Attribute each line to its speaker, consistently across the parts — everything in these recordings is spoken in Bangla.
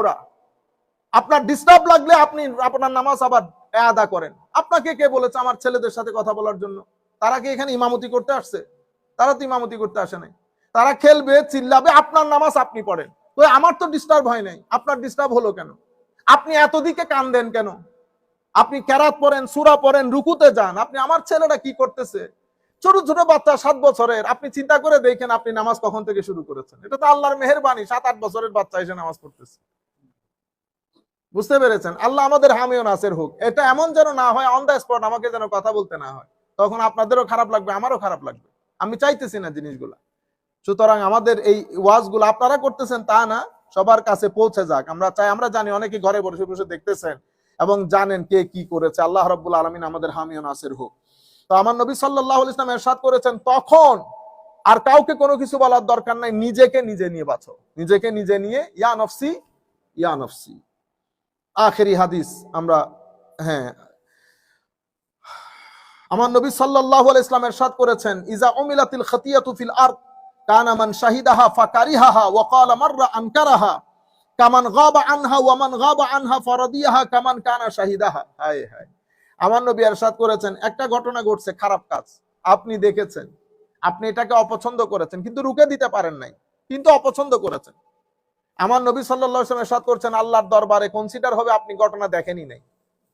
Speaker 1: ওরা। আপনার ডিস্টার্ব লাগলে আপনি আপনার নামাজ আবার আদা করেন। আপনাকে কে বলেছে আমার ছেলেদের সাথে কথা বলার জন্য? তারা কি এখানে ইমামতি করতে আসছে? তারা তো ইমামতি করতে আসে নাই। তারা খেলবে, চিল্লাবে, আপনার নামাজ আপনি পড়েন। তো আমার তো ডিস্টার্ব হয় নাই। আপনার ডিস্টার্ব হলো কেন? আপনি এত দিকে কান দেন কেন? আপনি ক্যারাত পড়েন, সুরা পড়েন, রুকুতে যান। আপনি আমার ছেলেটা কি করতেছে? ছোট ছোট বাচ্চা, সাত বছরের। আপনি চিন্তা করে দেখেন আপনি নামাজ কখন থেকে শুরু করেছেন। এটা তো আল্লাহর মেহরবানি, সাত, আট বছরের বাচ্চা এসে নামাজ পড়তেছে। বুঝতে পেরেছেন? আল্লাহ আমাদের হামিও নাসের হোক। এটা এমন যেন না হয় অন দ্য স্পট আমাকে যেন কথা বলতে না হয়। তখন আপনাদেরও খারাপ লাগবে, আমারও খারাপ লাগবে। আমি চাইতেছি না জিনিসগুলা। সুতরাং আমাদের এই ওয়াজগুলো আপনারা করতেছেন তা না, সবার কাছে পৌঁছে যাক। আমরা চাই, আমরা জানি অনেকে ঘরে বসে বসে দেখতেছেন এবং জানেন কে কি করেছে। আল্লাহ রব্বুল আলমিন আমাদের হামিও নাসের হোক। তো আমার নবী সাল্লাহ ইসলাম এরশাদ করেছেন, তখন আর কাউকে কোনো কিছু বলার দরকার নাই, নিজেকে নিজে নিয়ে বাঁচো। নিজেকে নিজে নিয়ে, ইয়া নফসি ইয়া নফসি। আখেরি হাদিস আমরা হ্যাঁ। আমার নবী আলাইহি ইসলাম এরশাদ করেছেন, ইজা উমিলাতিল খাতিয়াতু ফিল আরদ, কানা মান শাহিদাহা ফাকারিহাহা মাররা আনকারাহা, কামান আনহা ওয়া মান গাবা আনহা ফারাদিয়াহা, কামান কানা শাহিদাহা। হায় হায়। আমার নবী করেছেন, একটা ঘটনা ঘটছে, খারাপ কাজ। আপনি দেখেছেন, আপনি এটাকে অপছন্দ করেছেন, কিন্তু রুকে দিতে পারেন নাই, কিন্তু অপছন্দ করেছেন। আমার নবী ওয়াসাল্লাম এরশাদ করছেন, আল্লাহর দরবারে কনসিডার হবে আপনি ঘটনা দেখেনই নাই।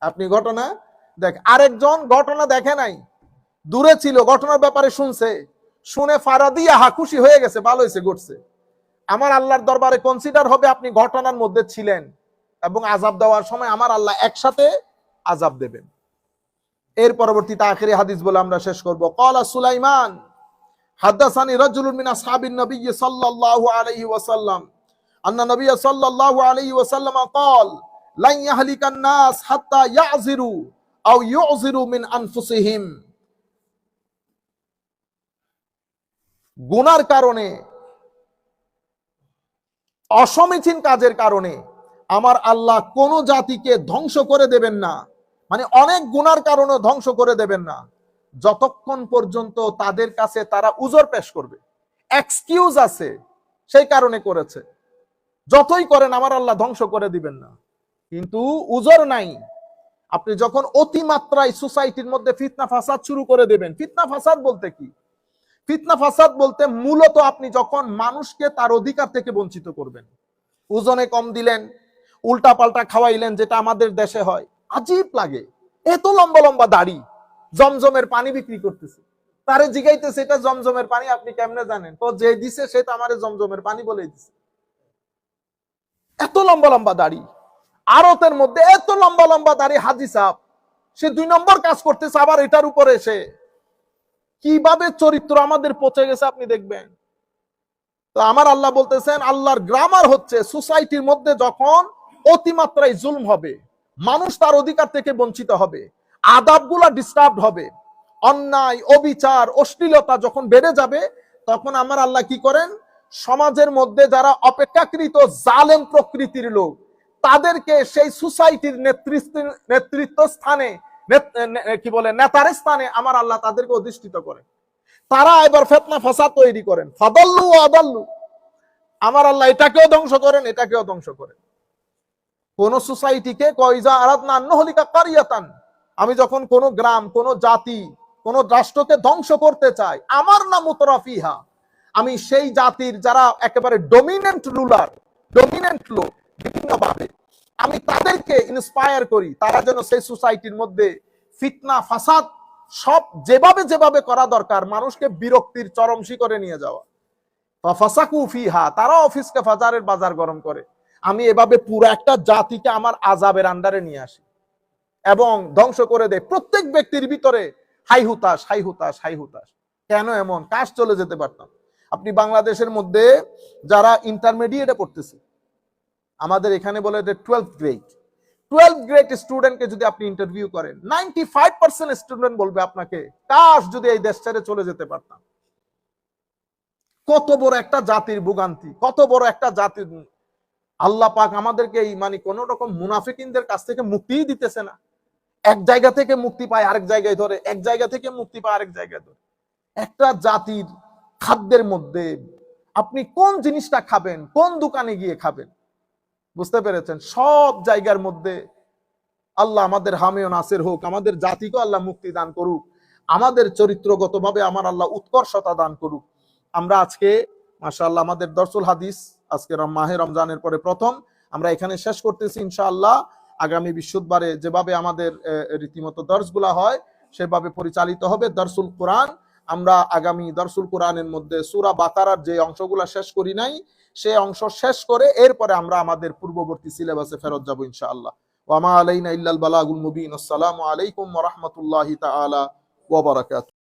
Speaker 1: আপনি ঘটনা দেখ, আরেকজন ঘটনা দেখে নাই, দূরে ছিল, ঘটনার ব্যাপারে শুনছে, শুনে ফারাদিয়া হা খুশি হয়ে গেছে, ভালো হয়েছে, ঘটছে। আমার আল্লাহর দরবারে কনসিডার হবে আপনি ঘটনার মধ্যে ছিলেন এবং আজাব দেওয়ার সময় আমার আল্লাহ একসাথে আজাব দেবেন। এর পরবর্তীতে আখেরি হাদিস বলে আমরা শেষ করব। কলা সুলাইমান হাদ্দাসানি রাজুলুন মিন সাবিন নবী সাল্লাল্লাহু আলাইহি ওয়াসাল্লাম আন্না নবী সাল্লাল্লাহু আলাইহি ওয়াসাল্লাম قال لن يهلك الناس حتى يعذروا আও ইউযিরু মিন আনফুসিহিম গুনার কারণে অসমীচীন কাজের কারণে আমার আল্লাহ কোন জাতিকে ধ্বংস করে দেবেন না মানে অনেক গুনার কারণে ধ্বংস করে দেবেন না যতক্ষণ পর্যন্ত তাদের কাছে তারা উজর পেশ করবে এক্সকিউজ আছে সেই কারণে করেছে যতই করেন, আমার আল্লাহ ধ্বংস করে দিবেন না। কিন্তু উজর নাই। আপনি যখন অতিমাত্রায় সোসাইটির মধ্যে ফিতনা ফাসাদ শুরু করে দেবেন, ফিতনা ফাসাদ বলতে কি? ফিতনা ফাসাদ বলতে মূলত আপনি যখন মানুষকে তার অধিকার থেকে বঞ্চিত করবেন। ওজনে কম দিলেন উল্টা পাল্টা খাওয়াইলেন, যেটা আমাদের দেশে হয়। আজীব লাগে। এত লম্বা লম্বা দাড়ি, জমজমের পানি বিক্রি করতেছে। তারে জিগাইতেছে, এটা জমজমের পানি, আপনি কেমনে জানেন? তো যে দিছে, সে তো আমার জমজমের পানি বলে দিছে। এত লম্বা লম্বা দাড়ি। আরতের মধ্যে এত লম্বা লম্বা দাড়ি, হাজি সাহ সে দুই নম্বর কাজ করতেছে, আবার এটার উপরে এসে। কীভাবে চরিত্র আমাদের পচে গেছে আপনি দেখবেন। তো আমার আল্লাহ বলতেছেন, আল্লাহর গ্রামার হচ্ছে সোসাইটির মধ্যে যখন অতিমাত্রায় জুলম হবে, মানুষ তার অধিকার থেকে বঞ্চিত হবে, আদাবগুলা ডিস্টার্ব হবে, অন্যায়, অবিচার, অশ্লীলতা যখন বেড়ে যাবে, তখন আমার আল্লাহ কি করেন? সমাজের মধ্যে যারা অপেক্ষাকৃত জালেম প্রকৃতির লোক, তাদেরকে সেই সোসাইটির নেতৃত্ব নেতৃত্ব স্থানে কি বলে, নেতার স্থানে আমার আল্লাহ তাদেরকে অধিষ্ঠিত করে তারা এবার ফেতনা, ফাসাদ তৈরি করেন। ফাদাল্লু আদাল্লু। আমার আল্লাহ এটাকেও ধ্বংস করেন, এটাকেও ধ্বংস করেন। কোন সোসাইটিকে কয়জা আরাত না নহলিকা কারিয়াতান। আমি যখন কোন গ্রাম, কোন জাতি, কোন রাষ্ট্রকে ধ্বংস করতে চাই, আমার নাম উতরাফিহা আমি সেই জাতির যারা একেবারে ডমিনেন্ট রুলার ডমিনেন্ট লোক, বিভিন্নভাবে, আমি তাদেরকে ইন্সপায়ার করি। তারা যেন সেই সোসাইটির মধ্যে ফিতনা, ফাসাদ সব যেভাবে যেভাবে করা দরকার, মানুষকে বিরক্তির চরম শিখরে নিয়ে যাওয়া। ফাসাকু ফিহা তারা অফিসকে ফাজারের বাজার গরম করে। আমি এভাবে পুরো একটা জাতিকে আমার আজাবের আন্ডারে নিয়ে আসি এবং ধ্বংস করে দেয় প্রত্যেক ব্যক্তির ভিতরে হাই হুতাশ হাই হুতাশ হাই হুতাশ। কেন এমন? কাজ চলে যেতে পারতাম? আপনি বাংলাদেশের মধ্যে যারা ইন্টারমিডিয়েটে পড়তেছে, আমাদের এখানে বলে যে টুয়েলভ গ্রেড টুয়েলভ গ্রেড স্টুডেন্টকে যদি আপনি ইন্টারভিউ করেন নাইনটি ফাইভ পার্সেন্ট স্টুডেন্ট বলবে আপনাকে, কাশ, যদি এই দেশ ছেড়ে চলে যেতে পারতাম। কত বড় একটা জাতির ভোগান্তি, কত বড় একটা জাতির, আল্লাহ পাক আমাদেরকে এই মানে কোন রকম মুনাফিকিনদের কাছ থেকে মুক্তিই দিতেছে না। এক জায়গা থেকে মুক্তি পায় আরেক জায়গায় ধরে, এক জায়গা থেকে মুক্তি পায় আরেক জায়গায় ধরে। একটা জাতির খাদ্যের মধ্যে আপনি কোন জিনিসটা খাবেন, কোন দোকানে গিয়ে খাবেন? বুঝতে পেরেছেন? সব জায়গার মধ্যে আল্লাহ আমাদের হামেও নাসের হোক, আমাদের জাতিকে আল্লাহ মুক্তি দান করুক, আমাদের চরিত্রগতভাবে আমার আল্লাহ উৎকর্ষতা দান করুক। আমরা আজকে, মাশাআল্লাহ, আমাদের দর্সুল হাদিস, আজকে মাহে রমজানের পরে প্রথম, আমরা এখানে শেষ করতেছি ইনশাআল্লাহ। আগামী বৃহস্পতিবারে যেভাবে আমাদের রীতিমতো দর্শগুলা হয়, সেভাবে পরিচালিত হবে দর্সুল কোরআন। আমরা আগামী দর্শুল কোরআনের মধ্যে সুরা বাতারার যে অংশগুলো শেষ করি নাই, সে অংশ শেষ করে এরপরে আমরা আমাদের পূর্ববর্তী সিলেবাসে ফেরত যাব ইনশাআল্লাহ। ওয়ামা আলাইনা ইল্লাল বালাগুল মুবিন। আসসালামু আলাইকুম ওয়া রাহমাতুল্লাহি তাআলা ওয়া বারাকাতুহু।